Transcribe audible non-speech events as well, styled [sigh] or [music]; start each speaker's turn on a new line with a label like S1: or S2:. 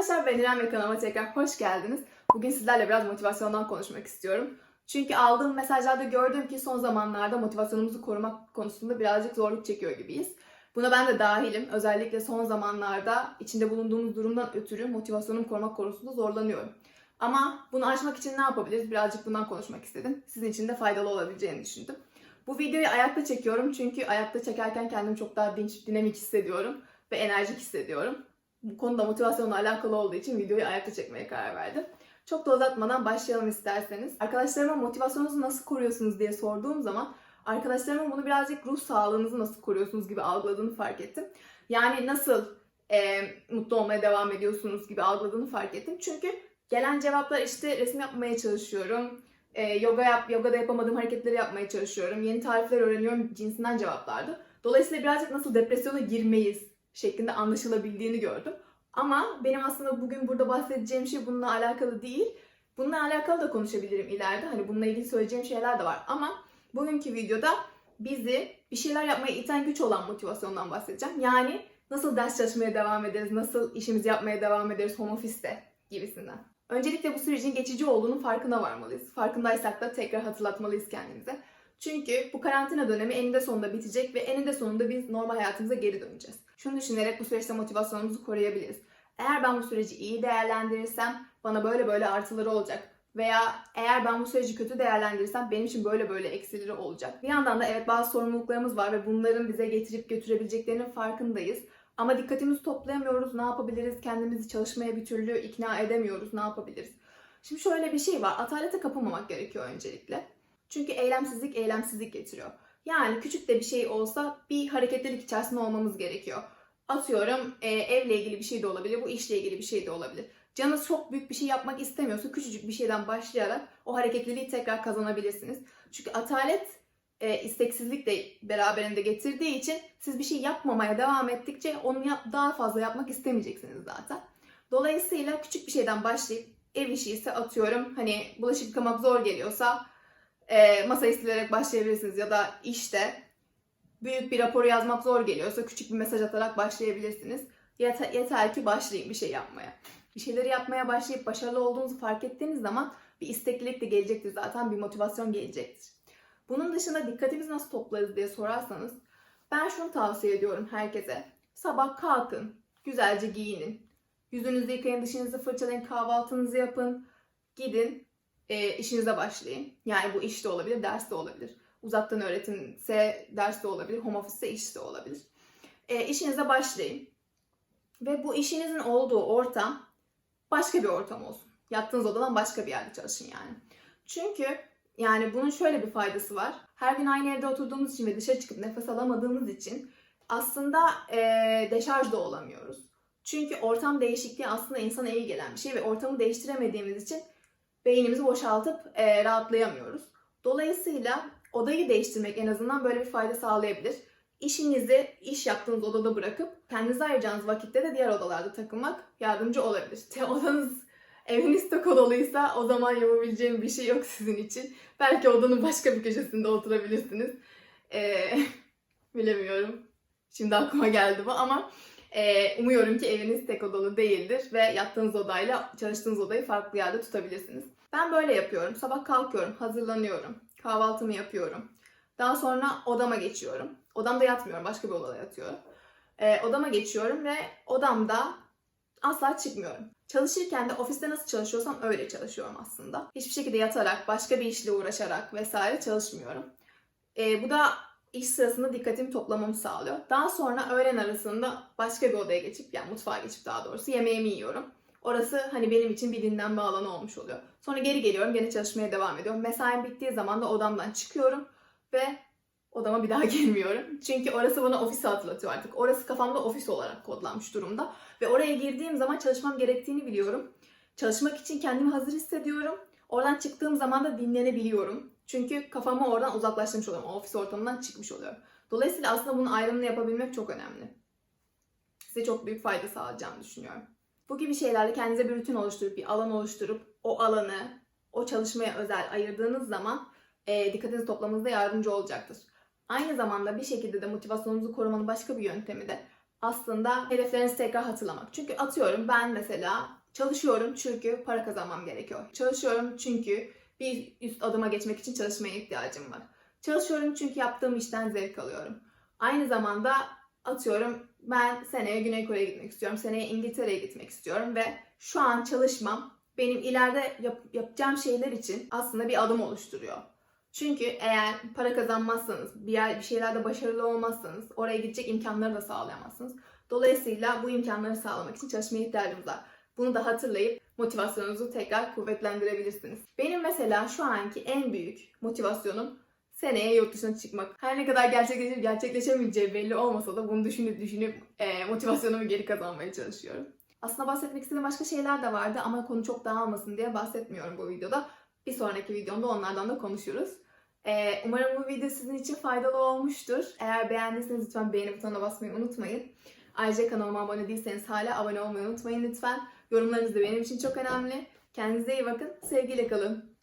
S1: arkadaşlar ben İrem ve kanalıma tekrar hoş geldiniz. Bugün sizlerle biraz motivasyondan konuşmak istiyorum. Çünkü aldığım mesajlarda gördüm ki son zamanlarda motivasyonumuzu korumak konusunda birazcık zorluk çekiyor gibiyiz. Buna ben de dahilim. Özellikle son zamanlarda içinde bulunduğumuz durumdan ötürü motivasyonumu korumak konusunda zorlanıyorum. Ama bunu aşmak için ne yapabiliriz? Birazcık bundan konuşmak istedim. Sizin için de faydalı olabileceğini düşündüm. Bu videoyu ayakta çekiyorum çünkü ayakta çekerken kendimi çok daha dinç, dinamik hissediyorum ve enerjik hissediyorum. Bu konuda motivasyonla alakalı olduğu için videoyu ayakta çekmeye karar verdim. Çok da uzatmadan başlayalım isterseniz. Arkadaşlarıma motivasyonunuzu nasıl koruyorsunuz diye sorduğum zaman arkadaşlarımın bunu birazcık ruh sağlığınızı nasıl koruyorsunuz gibi algıladığını fark ettim. Yani nasıl e, mutlu olmaya devam ediyorsunuz gibi algıladığını fark ettim. Çünkü gelen cevaplar işte resim yapmaya çalışıyorum, e, yoga yap, yogada yapamadığım hareketleri yapmaya çalışıyorum, yeni tarifler öğreniyorum cinsinden cevaplardı. Dolayısıyla birazcık nasıl depresyona girmeyiz şeklinde anlaşılabildiğini gördüm. Ama benim aslında bugün burada bahsedeceğim şey bununla alakalı değil. Bununla alakalı da konuşabilirim ileride. Hani bununla ilgili söyleyeceğim şeyler de var. Ama bugünkü videoda bizi bir şeyler yapmaya iten güç olan motivasyondan bahsedeceğim. Yani nasıl ders çalışmaya devam ederiz, nasıl işimizi yapmaya devam ederiz home office'te gibisinden. Öncelikle bu sürecin geçici olduğunun farkına varmalıyız. Farkındaysak da tekrar hatırlatmalıyız kendimize. Çünkü bu karantina dönemi eninde sonunda bitecek ve eninde sonunda biz normal hayatımıza geri döneceğiz. Şunu düşünerek bu süreçte motivasyonumuzu koruyabiliriz. Eğer ben bu süreci iyi değerlendirirsem bana böyle böyle artıları olacak. Veya eğer ben bu süreci kötü değerlendirirsem benim için böyle böyle eksileri olacak. Bir yandan da evet bazı sorumluluklarımız var ve bunların bize getirip götürebileceklerinin farkındayız. Ama dikkatimizi toplayamıyoruz. Ne yapabiliriz? Kendimizi çalışmaya bir türlü ikna edemiyoruz. Ne yapabiliriz? Şimdi şöyle bir şey var. Atalete kapılmamak gerekiyor öncelikle. Çünkü eylemsizlik eylemsizlik getiriyor. Yani küçük de bir şey olsa bir hareketlilik içerisinde olmamız gerekiyor. Atıyorum e, evle ilgili bir şey de olabilir, bu işle ilgili bir şey de olabilir. Canınız çok büyük bir şey yapmak istemiyorsa küçücük bir şeyden başlayarak o hareketliliği tekrar kazanabilirsiniz. Çünkü atalet e, isteksizlik de beraberinde getirdiği için siz bir şey yapmamaya devam ettikçe onu yap, daha fazla yapmak istemeyeceksiniz zaten. Dolayısıyla küçük bir şeyden başlayıp ev işi ise atıyorum hani bulaşık yıkamak zor geliyorsa e, masayı silerek başlayabilirsiniz ya da işte büyük bir raporu yazmak zor geliyorsa küçük bir mesaj atarak başlayabilirsiniz. Yeter, yeter ki başlayın bir şey yapmaya. Bir şeyleri yapmaya başlayıp başarılı olduğunuzu fark ettiğiniz zaman bir isteklilik de gelecektir zaten, bir motivasyon gelecektir. Bunun dışında dikkatimizi nasıl toplarız diye sorarsanız ben şunu tavsiye ediyorum herkese. Sabah kalkın, güzelce giyinin, yüzünüzü yıkayın, dişinizi fırçalayın, kahvaltınızı yapın, gidin, e, işinize başlayın. Yani bu iş de olabilir, ders de olabilir. Uzaktan öğretimse ders de olabilir, home office ise iş de olabilir. E, işinize başlayın. Ve bu işinizin olduğu ortam başka bir ortam olsun. Yattığınız odadan başka bir yerde çalışın yani. Çünkü yani bunun şöyle bir faydası var. Her gün aynı evde oturduğumuz için ve dışarı çıkıp nefes alamadığımız için aslında e, deşarj da olamıyoruz. Çünkü ortam değişikliği aslında insana iyi gelen bir şey ve ortamı değiştiremediğimiz için beynimizi boşaltıp e, rahatlayamıyoruz. Dolayısıyla odayı değiştirmek en azından böyle bir fayda sağlayabilir. İşinizi iş yaptığınız odada bırakıp kendinize ayıracağınız vakitte de diğer odalarda takılmak yardımcı olabilir. İşte [laughs] odanız eviniz tok odalıysa o zaman yapabileceğim bir şey yok sizin için. Belki odanın başka bir köşesinde oturabilirsiniz. Ee, [laughs] bilemiyorum. Şimdi aklıma geldi bu ama e, umuyorum ki eviniz tek odalı değildir ve yattığınız odayla çalıştığınız odayı farklı yerde tutabilirsiniz. Ben böyle yapıyorum. Sabah kalkıyorum, hazırlanıyorum, kahvaltımı yapıyorum. Daha sonra odama geçiyorum. Odamda yatmıyorum, başka bir odada yatıyorum. E, odama geçiyorum ve odamda asla çıkmıyorum. Çalışırken de ofiste nasıl çalışıyorsam öyle çalışıyorum aslında. Hiçbir şekilde yatarak, başka bir işle uğraşarak vesaire çalışmıyorum. E, bu da iş sırasında dikkatimi toplamamı sağlıyor. Daha sonra öğlen arasında başka bir odaya geçip, yani mutfağa geçip daha doğrusu yemeğimi yiyorum. Orası hani benim için bir dinlenme alanı olmuş oluyor. Sonra geri geliyorum, gene çalışmaya devam ediyorum. Mesaim bittiği zaman da odamdan çıkıyorum ve odama bir daha [laughs] girmiyorum. Çünkü orası bana ofisi hatırlatıyor artık. Orası kafamda ofis olarak kodlanmış durumda. Ve oraya girdiğim zaman çalışmam gerektiğini biliyorum. Çalışmak için kendimi hazır hissediyorum. Oradan çıktığım zaman da dinlenebiliyorum. Çünkü kafamı oradan uzaklaştırmış oluyorum. O ofis ortamından çıkmış oluyorum. Dolayısıyla aslında bunun ayrımını yapabilmek çok önemli. Size çok büyük fayda sağlayacağını düşünüyorum. Bu gibi şeylerle kendinize bir rutin oluşturup, bir alan oluşturup o alanı, o çalışmaya özel ayırdığınız zaman e, dikkatinizi toplamanızda yardımcı olacaktır. Aynı zamanda bir şekilde de motivasyonunuzu korumanın başka bir yöntemi de aslında hedeflerinizi tekrar hatırlamak. Çünkü atıyorum ben mesela çalışıyorum çünkü para kazanmam gerekiyor. Çalışıyorum çünkü bir üst adıma geçmek için çalışmaya ihtiyacım var. Çalışıyorum çünkü yaptığım işten zevk alıyorum. Aynı zamanda atıyorum ben seneye Güney Kore'ye gitmek istiyorum. Seneye İngiltere'ye gitmek istiyorum ve şu an çalışmam benim ileride yap- yapacağım şeyler için aslında bir adım oluşturuyor. Çünkü eğer para kazanmazsanız, bir, yer, bir şeylerde başarılı olmazsanız oraya gidecek imkanları da sağlayamazsınız. Dolayısıyla bu imkanları sağlamak için çalışmaya ihtiyacımız var. Bunu da hatırlayıp motivasyonunuzu tekrar kuvvetlendirebilirsiniz. Benim mesela şu anki en büyük motivasyonum seneye yurt dışına çıkmak. Her ne kadar gerçekleşip gerçekleşemeyeceği belli olmasa da bunu düşünüp düşünüp e, motivasyonumu geri kazanmaya çalışıyorum. Aslında bahsetmek istediğim başka şeyler de vardı ama konu çok dağılmasın diye bahsetmiyorum bu videoda. Bir sonraki videomda onlardan da konuşuruz. E, umarım bu video sizin için faydalı olmuştur. Eğer beğendiyseniz lütfen beğeni butonuna basmayı unutmayın. Ayrıca kanalıma abone değilseniz hala abone olmayı unutmayın lütfen. Yorumlarınız da benim için çok önemli. Kendinize iyi bakın. Sevgiyle kalın.